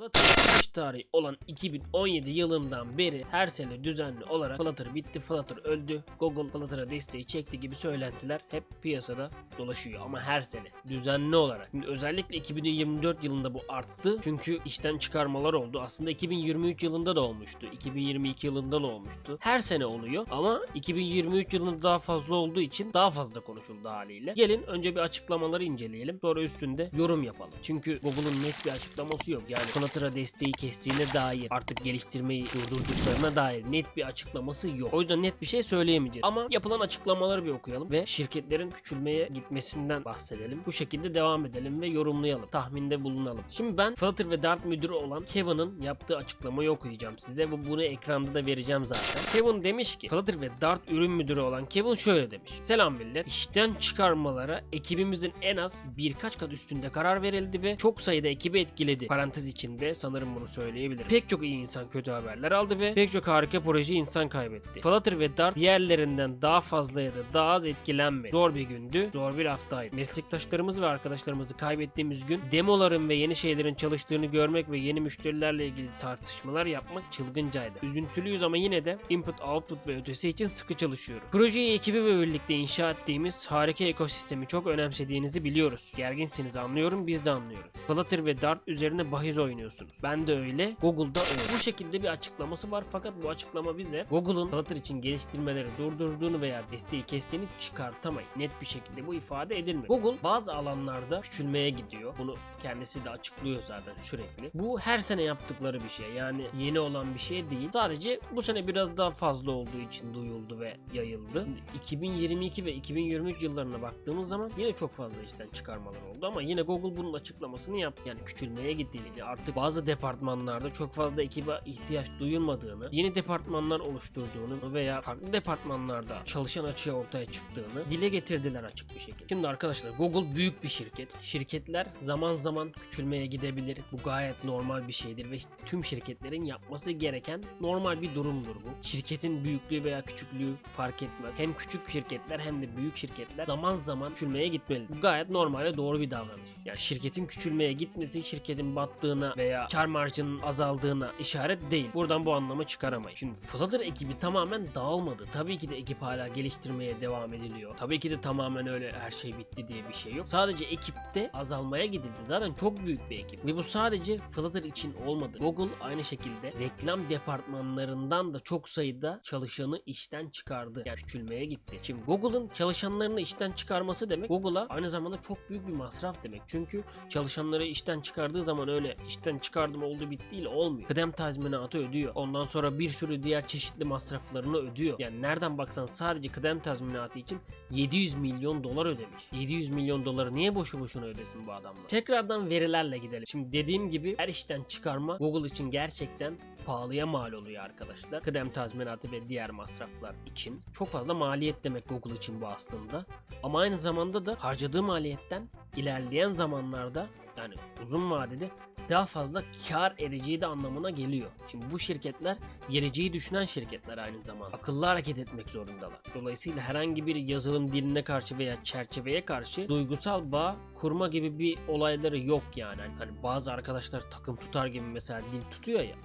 Flutter çıkış tarihi olan 2017 yılından beri her sene düzenli olarak Flutter bitti, Flutter öldü, Google Flutter'a desteği çekti gibi söylentiler hep piyasada dolaşıyor ama her sene düzenli olarak. Şimdi özellikle 2024 yılında bu arttı çünkü işten çıkarmalar oldu. Aslında 2023 yılında da olmuştu, 2022 yılında da olmuştu. Her sene oluyor ama 2023 yılında daha fazla olduğu için daha fazla konuşuldu haliyle. Gelin önce bir açıklamaları inceleyelim. Sonra üstünde yorum yapalım. Çünkü Google'un net bir açıklaması yok. Yani Flutter'a desteği kestiğine dair artık geliştirmeyi durdurduklarına dair net bir açıklaması yok. O yüzden net bir şey söyleyemeyeceğiz. Ama yapılan açıklamaları bir okuyalım ve şirketlerin küçülmeye gitmesinden bahsedelim. Bu şekilde devam edelim ve yorumlayalım. Tahminde bulunalım. Şimdi ben Flutter ve Dart müdürü olan Kevin'ın yaptığı açıklamayı okuyacağım size ve bunu ekranda da vereceğim zaten. Kevin demiş ki Flutter ve Dart ürün müdürü olan Kevin şöyle demiş. Selam millet. İşten çıkarmalara ekibimizin en az birkaç kat üstünde karar verildi ve çok sayıda ekibi etkiledi. Parantez içinde sanırım bunu söyleyebilirim. Pek çok iyi insan kötü haberler aldı ve pek çok harika proje insan kaybetti. Flutter ve Dart diğerlerinden daha fazla ya da daha az etkilenmedi. Zor bir gündü, zor bir haftaydı. Meslektaşlarımız ve arkadaşlarımızı kaybettiğimiz gün demoların ve yeni şeylerin çalıştığını görmek ve yeni müşterilerle ilgili tartışmalar yapmak çılgıncaydı. Üzüntülüyüz ama yine de input, output ve ötesi için sıkı çalışıyoruz. Projeyi ekibi ve birlikte inşa ettiğimiz harika ekosistemi çok önemsediğinizi biliyoruz. Gerginsiniz anlıyorum biz de anlıyoruz. Flutter ve Dart üzerine bahis oynuyorsunuz. Ben de öyle, Google'da öyle. Bu şekilde bir açıklaması var fakat bu açıklama bize Google'un Flutter için geliştirmeleri durdurduğunu veya desteği kestiğini çıkartamayız. Net bir şekilde bu ifade edilmiyor. Google bazı alanlarda küçülmeye gidiyor. Bunu kendisi de açıklıyor zaten sürekli. Bu her sene yaptıkları bir şey. Yani yeni olan bir şey değil. Sadece bu sene biraz daha fazla olduğu için duyuldu ve yayıldı. 2022 ve 2023 yıllarına baktığımız zaman yine çok fazla işten çıkarmalar oldu ama yine Google bunun açıklamasını yaptı. Yani küçülmeye gittiğini artık bazı departmanlarda çok fazla ekibe ihtiyaç duyulmadığını, yeni departmanlar oluşturduğunu veya farklı departmanlarda çalışan açığa ortaya çıktığını dile getirdiler açık bir şekilde. Şimdi arkadaşlar Google büyük bir şirket. Şirketler zaman zaman küçülmeye gidebilir. Bu gayet normal bir şeydir ve tüm şirketlerin yapması gereken normal bir durumdur bu. Şirketin büyüklüğü veya küçüklüğü fark etmez. Hem küçük şirketler hem de büyük şirketler zaman zaman küçülmeye gitmeli. Bu gayet normal ve doğru bir davranış. Yani şirketin küçülmeye gitmesi şirketin battığına veya kar marjının azaldığına işaret değil. Buradan bu anlamı çıkaramayız. Şimdi Flutter ekibi tamamen dağılmadı. Tabii ki de ekip hala geliştirmeye devam ediliyor. Tabii ki de tamamen öyle her şey bitti diye bir şey yok. Sadece ekipte azalmaya gidildi. Zaten çok büyük bir ekip. Ve bu sadece Flutter için olmadı. Google aynı şekilde reklam departmanlarından da çok sayıda çalışanı işten çıkardı. Yani küçülmeye gitti. Şimdi Google'ın çalışanlarını işten çıkarması demek Google'a aynı zamanda çok büyük bir masraf demek. Çünkü çalışanları işten çıkardığı zaman öyle işten çıkardım oldu bitti değil olmuyor. Kıdem tazminatı ödüyor. Ondan sonra bir sürü diğer çeşitli masraflarını ödüyor. Yani nereden baksan sadece kıdem tazminatı için 700 milyon dolar ödemiş. 700 milyon doları niye boşu boşuna ödesin bu adamlar? Tekrardan verilerle gidelim. Şimdi dediğim gibi her işten çıkarma Google için gerçekten pahalıya mal oluyor arkadaşlar. Kıdem tazminatı ve diğer masraflar için. Çok fazla maliyet demek Google için bu aslında. Ama aynı zamanda da harcadığı maliyetten ilerleyen zamanlarda yani uzun vadede daha fazla kar edeceği de anlamına geliyor. Şimdi bu şirketler geleceği düşünen şirketler aynı zamanda. Akıllı hareket etmek zorundalar. Dolayısıyla herhangi bir yazılım diline karşı veya çerçeveye karşı duygusal bağ kurma gibi bir olayları yok yani. Hani- Hani bazı arkadaşlar takım tutar gibi mesela dil tutuyor ya.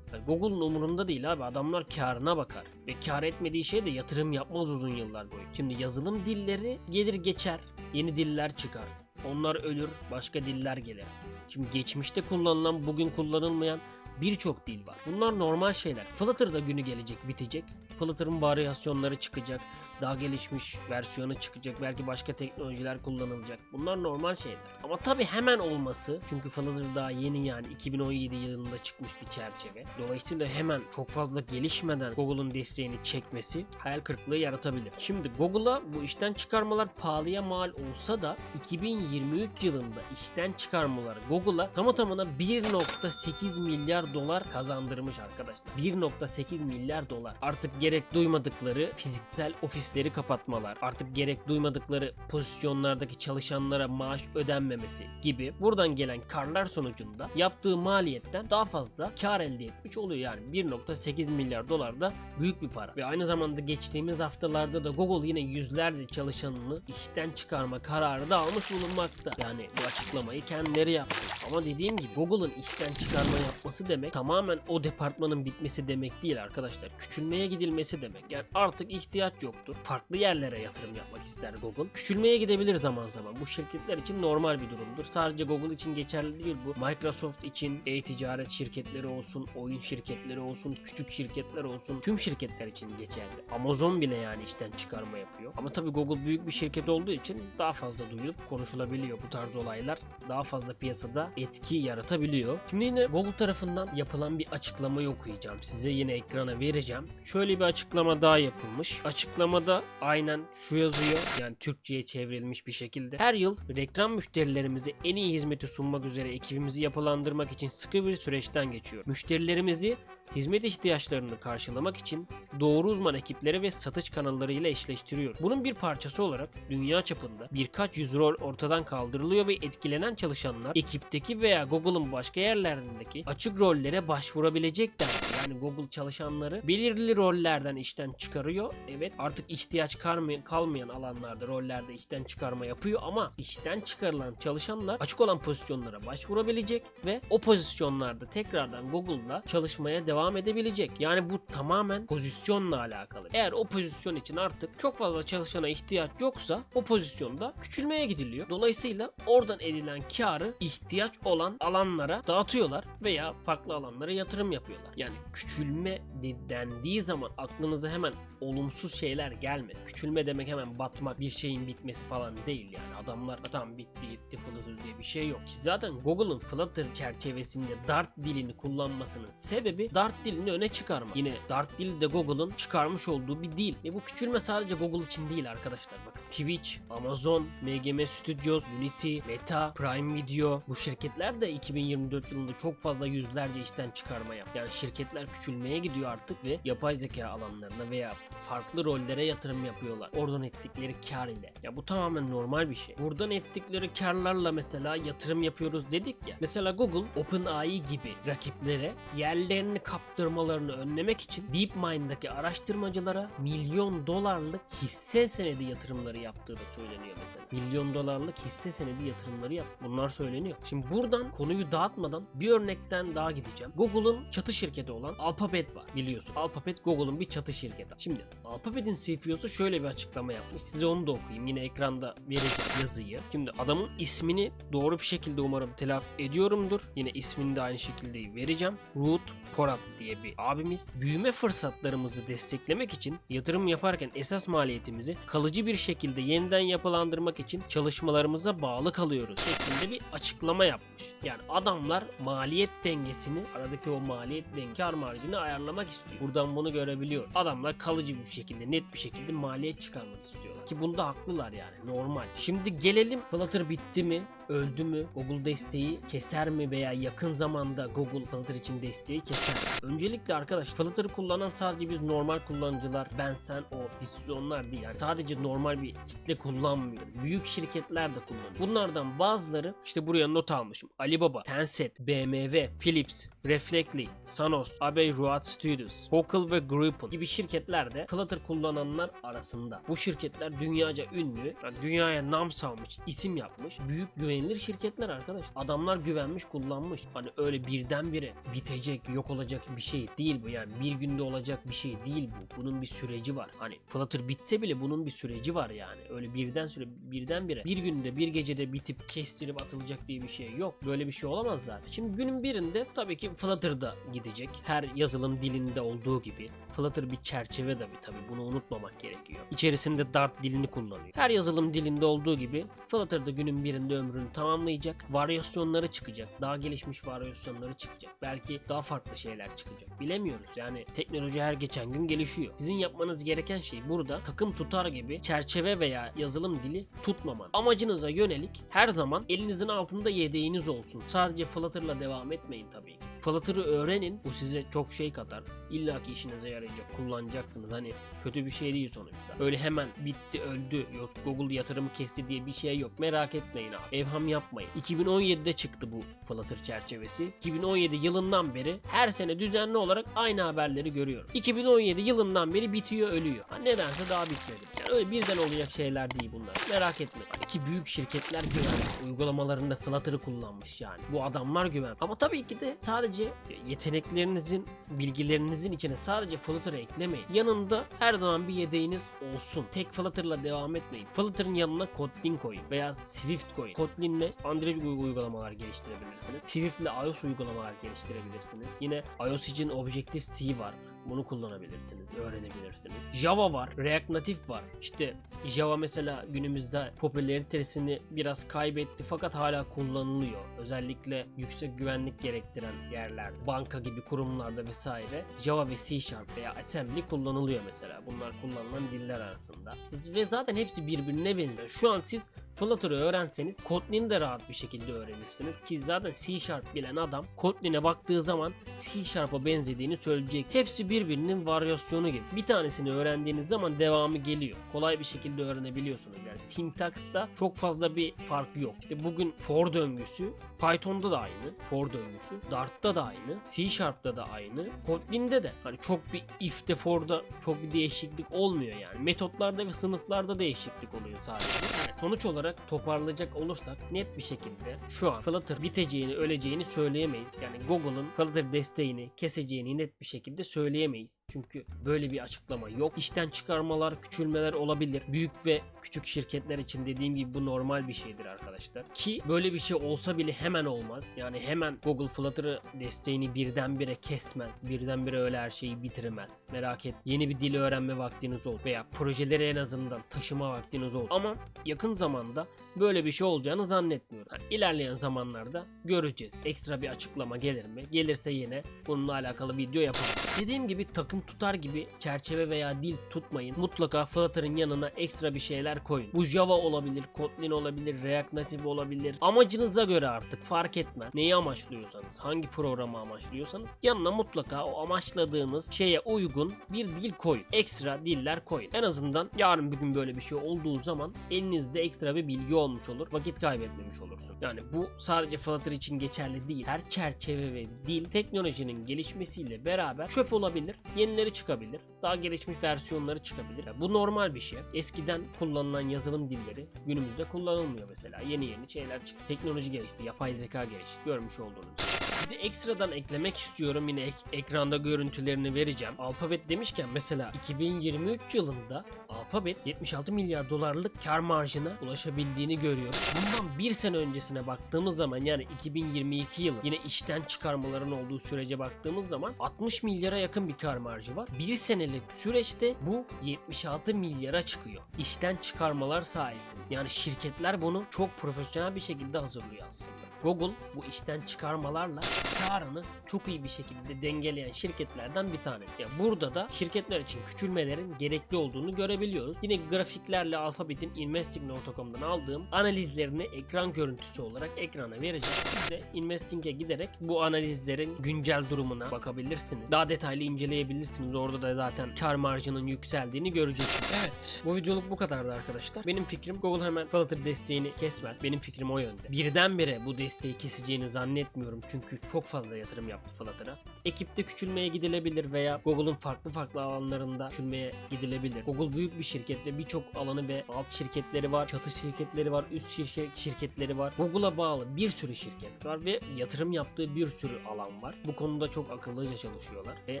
Yani Google'un umurunda değil abi. Adamlar karına bakar. Ve kar etmediği şey de yatırım yapmaz uzun yıllar boyu. Şimdi yazılım dilleri gelir geçer. Yeni diller çıkar. Onlar ölür, başka diller gelir. Şimdi geçmişte kullanılan, bugün kullanılmayan birçok dil var. Bunlar normal şeyler. Flutter'da günü gelecek, bitecek. Flutter'ın varyasyonları çıkacak. Daha gelişmiş versiyonu çıkacak. Belki başka teknolojiler kullanılacak. Bunlar normal şeyler. Ama tabi hemen olması çünkü Flutter daha yeni yani 2017 yılında çıkmış bir çerçeve. Dolayısıyla hemen çok fazla gelişmeden Google'un desteğini çekmesi hayal kırıklığı yaratabilir. Şimdi Google'a bu işten çıkarmalar pahalıya mal olsa da 2023 yılında işten çıkarmalar Google'a tamı tamına 1.8 milyar dolar kazandırmış arkadaşlar. 1.8 milyar dolar. Artık gerek duymadıkları fiziksel ofis ofisleri kapatmalar, artık gerek duymadıkları pozisyonlardaki çalışanlara maaş ödenmemesi gibi buradan gelen karlar sonucunda yaptığı maliyetten daha fazla kar elde etmiş oluyor. Yani 1.8 milyar dolar da büyük bir para. Ve aynı zamanda geçtiğimiz haftalarda da Google yine yüzlerce çalışanını işten çıkarma kararı da almış bulunmakta. Yani bu açıklamayı kendileri yaptı. Ama dediğim gibi Google'ın işten çıkarma yapması demek tamamen o departmanın bitmesi demek değil arkadaşlar. Küçülmeye gidilmesi demek. Yani artık ihtiyaç yoktur. Farklı yerlere yatırım yapmak ister Google. Küçülmeye gidebilir zaman zaman. Bu şirketler için normal bir durumdur. Sadece Google için geçerli değil bu. Microsoft için e-ticaret şirketleri olsun, oyun şirketleri olsun, küçük şirketler olsun. Tüm şirketler için geçerli. Amazon bile yani işten çıkarma yapıyor. Ama tabii Google büyük bir şirket olduğu için daha fazla duyulup konuşulabiliyor bu tarz olaylar. Daha fazla piyasada etki yaratabiliyor. Şimdi yine Google tarafından yapılan bir açıklamayı okuyacağım. Size yine ekrana vereceğim. Şöyle bir açıklama daha yapılmış. Açıklamada aynen şu yazıyor. Yani Türkçe'ye çevrilmiş bir şekilde. Her yıl reklam müşterilerimize en iyi hizmeti sunmak üzere ekibimizi yapılandırmak için sıkı bir süreçten geçiyor. Müşterilerimizi hizmet ihtiyaçlarını karşılamak için doğru uzman ekipleri ve satış kanallarıyla eşleştiriyor. Bunun bir parçası olarak dünya çapında birkaç yüz rol ortadan kaldırılıyor ve etkilenen çalışanlar ekipteki veya Google'ın başka yerlerindeki açık rollere başvurabilecekler. Yani Google çalışanları belirli rollerden işten çıkarıyor. Evet artık ihtiyaç kalmayan, alanlarda rollerde işten çıkarma yapıyor ama işten çıkarılan çalışanlar açık olan pozisyonlara başvurabilecek ve o pozisyonlarda tekrardan Google'la çalışmaya devam edebilecek. Yani bu tamamen pozisyonla alakalı. Eğer o pozisyon için artık çok fazla çalışana ihtiyaç yoksa o pozisyonda küçülmeye gidiliyor. Dolayısıyla oradan edilen karı ihtiyaç olan alanlara dağıtıyorlar veya farklı alanlara yatırım yapıyorlar. Yani küçülme de- dendiği zaman aklınıza hemen olumsuz şeyler gelmez. Küçülme demek hemen batmak, bir şeyin bitmesi falan değil yani. Adamlar tam bitti gitti Flutter diye bir şey yok. Ki zaten Google'ın Flutter çerçevesinde Dart dilini kullanmasının sebebi Dart dilini öne çıkarma. Yine Dart dili de Google'ın çıkarmış olduğu bir dil. Ve bu küçülme sadece Google için değil arkadaşlar. Bakın Twitch, Amazon, MGM Studios, Unity, Meta, Prime Video bu şirketler de 2024 yılında çok fazla yüzlerce işten çıkarma yap. Yani şirketler küçülmeye gidiyor artık ve yapay zeka alanlarına veya farklı rollere yatırım yapıyorlar. Oradan ettikleri kar ile. Ya bu tamamen normal bir şey. Buradan ettikleri karlarla mesela yatırım yapıyoruz dedik ya. Mesela Google OpenAI gibi rakiplere yerlerini kaptırmalarını önlemek için DeepMind'daki araştırmacılara milyon dolarlık hisse senedi yatırımları yaptığı da söyleniyor mesela. Milyon dolarlık hisse senedi yatırımları yap. Bunlar söyleniyor. Şimdi buradan konuyu dağıtmadan bir örnekten daha gideceğim. Google'ın çatı şirketi olan Alphabet var biliyorsun. Alphabet Google'ın bir çatı şirketi. Şimdi Alphabet'in CFO'su şöyle bir açıklama yapmış. Size onu da okuyayım. Yine ekranda vereceğim yazıyı. Şimdi adamın ismini doğru bir şekilde umarım telaffuz ediyorumdur. Yine ismini de aynı şekilde vereceğim. Ruth Porat diye bir abimiz. Büyüme fırsatlarımızı desteklemek için yatırım yaparken esas maliyetimizi kalıcı bir şekilde yeniden yapılandırmak için çalışmalarımıza bağlı kalıyoruz şeklinde bir açıklama yapmış. Yani adamlar maliyet dengesini aradaki o maliyet denge kar marjını ayarlamak istiyor. Buradan bunu görebiliyor. Adamlar kalıcı bir şekilde net bir şekilde maliyet çıkarmak istiyorlar. Ki bunda haklılar yani normal. Şimdi gelelim Flutter bitti mi? Öldü mü? Google desteği keser mi veya yakın zamanda Google Flutter için desteği keser mi? Öncelikle arkadaş Flutter'ı kullanan sadece biz normal kullanıcılar, ben sen o biz onlar değil. Yani sadece normal bir kitle kullanmıyor. Büyük şirketler de kullanıyor. Bunlardan bazıları işte buraya not almışım. Alibaba, Tencent, BMW, Philips, Reflectly, Sonos, Abbey Road Studios, Focal ve Gripen gibi şirketler de Flutter kullananlar arasında. Bu şirketler dünyaca ünlü, dünyaya nam salmış, isim yapmış, büyük güvenilir şirketler arkadaş. Adamlar güvenmiş, kullanmış. Hani öyle birdenbire bitecek, yok olacak bir şey değil bu. Yani bir günde olacak bir şey değil bu. Bunun bir süreci var. Hani Flutter bitse bile bunun bir süreci var yani. Öyle birden süre birdenbire bir günde bir gecede bitip kestirip atılacak diye bir şey yok. Böyle bir şey olamaz zaten. Şimdi günün birinde tabii ki Flutter da gidecek. Her yazılım dilinde olduğu gibi. Flutter bir çerçeve tabii tabii bunu unutmamak gerekiyor. İçerisinde Dart dilini kullanıyor. Her yazılım dilinde olduğu gibi Flutter da günün birinde ömrünü tamamlayacak. Varyasyonları çıkacak. Daha gelişmiş varyasyonları çıkacak. Belki daha farklı şeyler çıkacak. Bilemiyoruz. Yani teknoloji her geçen gün gelişiyor. Sizin yapmanız gereken şey burada takım tutar gibi çerçeve veya yazılım dili tutmaman. Amacınıza yönelik her zaman elinizin altında yedeğiniz olsun. Sadece Flutter'la devam etmeyin tabii ki. Flutter'ı öğrenin. Bu size çok şey katar. İlla ki işinize yarayacak. Kullanacaksınız. Hani kötü bir şey değil sonuçta. Öyle hemen bitti öldü. Yok Google yatırımı kesti diye bir şey yok. Merak etmeyin abi. Evham yapmayın. 2017'de çıktı bu Flutter çerçevesi. 2017 yılından beri her sene düzenli olarak aynı haberleri görüyorum. 2017 yılından beri bitiyor ölüyor. Ha, nedense daha bitmedi. Yani öyle birden olacak şeyler değil bunlar. Merak etmeyin. Hani ki büyük şirketler güvenmiş. Uygulamalarında Flutter'ı kullanmış yani. Bu adamlar güven. Ama tabii ki de sadece yeteneklerinizin, bilgilerinizin içine sadece Flutter'ı eklemeyin. Yanında her zaman bir yedeğiniz olsun. Tek Flutter'la devam etmeyin. Flutter'ın yanına Kotlin koyun veya Swift koyun. Kotlin'le Android uy- uygulamalar geliştirebilirsiniz. Swift'le iOS uygulamalar geliştirebilirsiniz. Yine iOS için Objective-C var. Bunu kullanabilirsiniz, öğrenebilirsiniz. Java var, React Native var. İşte Java mesela günümüzde popülaritesini biraz kaybetti fakat hala kullanılıyor. Özellikle yüksek güvenlik gerektiren yerler, banka gibi kurumlarda vesaire Java ve C Sharp veya Assembly kullanılıyor mesela. Bunlar kullanılan diller arasında. Ve zaten hepsi birbirine benziyor. Şu an siz Flutter'ı öğrenseniz Kotlin'i de rahat bir şekilde öğrenirsiniz. Ki zaten C Sharp bilen adam Kotlin'e baktığı zaman C Sharp'a benzediğini söyleyecek. Hepsi birbirinin varyasyonu gibi. Bir tanesini öğrendiğiniz zaman devamı geliyor. Kolay bir şekilde öğrenebiliyorsunuz. Yani syntax'ta çok fazla bir fark yok. İşte bugün for döngüsü Python'da da aynı. For döngüsü. Dart'ta da aynı. C Sharp'ta da aynı. Kotlin'de de hani çok bir if'te for'da çok bir değişiklik olmuyor yani. Metotlarda ve sınıflarda değişiklik oluyor sadece. Yani sonuç olarak toparlayacak olursak net bir şekilde şu an Flutter biteceğini, öleceğini söyleyemeyiz. Yani Google'ın Flutter desteğini keseceğini net bir şekilde söyleyemeyiz. Çünkü böyle bir açıklama yok. İşten çıkarmalar, küçülmeler olabilir. Büyük ve küçük şirketler için dediğim gibi bu normal bir şeydir arkadaşlar. Ki böyle bir şey olsa bile hemen olmaz. Yani hemen Google Flutter'ı desteğini birdenbire kesmez. Birdenbire öyle her şeyi bitirmez. Merak et. Yeni bir dil öğrenme vaktiniz olur. Veya projeleri en azından taşıma vaktiniz olur. Ama yakın zamanda böyle bir şey olacağını zannetmiyorum. Yani ilerleyen zamanlarda göreceğiz. Ekstra bir açıklama gelir mi? Gelirse yine bununla alakalı video yaparım. Dediğim gibi takım tutar gibi çerçeve veya dil tutmayın. Mutlaka Flutter'ın yanına ekstra bir şeyler koyun. Bu Java olabilir, Kotlin olabilir, React Native olabilir. Amacınıza göre artık fark etmez. Neyi amaçlıyorsanız, hangi programı amaçlıyorsanız yanına mutlaka o amaçladığınız şeye uygun bir dil koyun. Ekstra diller koyun. En azından yarın bir gün böyle bir şey olduğu zaman elinizde ekstra bir bilgi olmuş olur. Vakit kaybetmemiş olursun. Yani bu sadece Flutter için geçerli değil. Her çerçeve ve dil teknolojinin gelişmesiyle beraber çöp olabilir. Yenileri çıkabilir. Daha gelişmiş versiyonları çıkabilir. Bu normal bir şey. Eskiden kullanılan yazılım dilleri günümüzde kullanılmıyor mesela. Yeni yeni şeyler çıktı. Teknoloji gelişti. Yapay zeka gelişti. Görmüş olduğunuz. Bir de ekstradan eklemek istiyorum yine ek- ekranda görüntülerini vereceğim. Alphabet demişken mesela 2023 yılında Alphabet 76 milyar dolarlık kar marjına ulaşabildiğini görüyoruz. Bundan bir sene öncesine baktığımız zaman yani 2022 yılı yine işten çıkarmaların olduğu sürece baktığımız zaman 60 milyara yakın bir kar marjı var. Bir senelik süreçte bu 76 milyara çıkıyor. İşten çıkarmalar sayesinde. Yani şirketler bunu çok profesyonel bir şekilde hazırlıyor aslında. Google bu işten çıkarmalarla karını çok iyi bir şekilde dengeleyen şirketlerden bir tanesi. Yani burada da şirketler için küçülmelerin gerekli olduğunu görebiliyoruz. Yine grafiklerle Alphabet'in investing.com'dan aldığım analizlerini ekran görüntüsü olarak ekrana vereceğim. Siz de Investing'e giderek bu analizlerin güncel durumuna bakabilirsiniz. Daha detaylı inceleyebilirsiniz. Orada da zaten kar marjının yükseldiğini göreceksiniz. Evet. Bu videoluk bu kadardı arkadaşlar. Benim fikrim Google hemen Flutter desteğini kesmez. Benim fikrim o yönde. Birdenbire bu desteği keseceğini zannetmiyorum. Çünkü çok fazla yatırım yaptı Flutter'a. Ekipte küçülmeye gidilebilir veya Google'ın farklı farklı alanlarında küçülmeye gidilebilir. Google büyük bir şirket ve birçok alanı ve alt şirketleri var, çatı şirketleri var, üst şirket şirketleri var. Google'a bağlı bir sürü şirket var ve yatırım yaptığı bir sürü alan var. Bu konuda çok akıllıca çalışıyorlar ve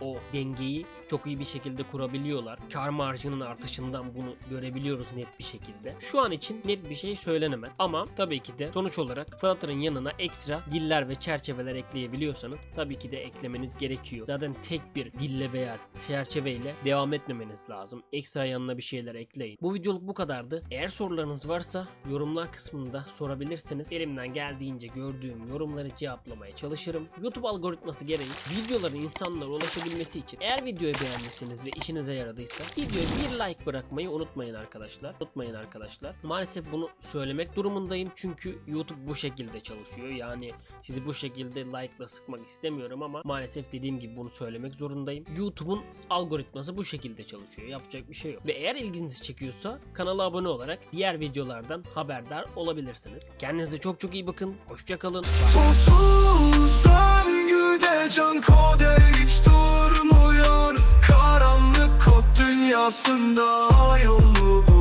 o dengeyi çok iyi bir şekilde kurabiliyorlar. Kar marjının artışından bunu görebiliyoruz net bir şekilde. Şu an için net bir şey söylenemez ama tabii ki de sonuç olarak Flutter'ın yanına ekstra diller ve çerçeveler ekleyebiliyorsanız tabii ki de eklemeniz gerekiyor. Zaten tek bir dille veya çerçeveyle devam etmemeniz lazım. Ekstra yanına bir şeyler ekleyin. Bu videoluk bu kadardı. Eğer sorularınız varsa yorumlar kısmında sorabilirsiniz. Elimden geldiğince gördüğüm yorumları cevaplamaya çalışırım. YouTube algoritması gereği videoların insanlara ulaşabilmesi için eğer videoyu beğenmişsiniz ve işinize yaradıysa videoya bir like bırakmayı unutmayın arkadaşlar. Unutmayın arkadaşlar. Maalesef bunu söylemek durumundayım çünkü YouTube bu şekilde çalışıyor. Yani sizi bu şekilde like'la sıkmak istemiyorum ama maalesef dediğim gibi bunu söylemek zorundayım. YouTube'un algoritması bu şekilde çalışıyor. Yapacak bir şey yok. Ve eğer ilginizi çekiyorsa kanala abone olarak diğer videolardan haberdar olabilirsiniz. Kendinize çok çok iyi bakın. Hoşçakalın. Sonsuz döngüde can kode hiç durmuyor Karanlık kod dünyasında yolu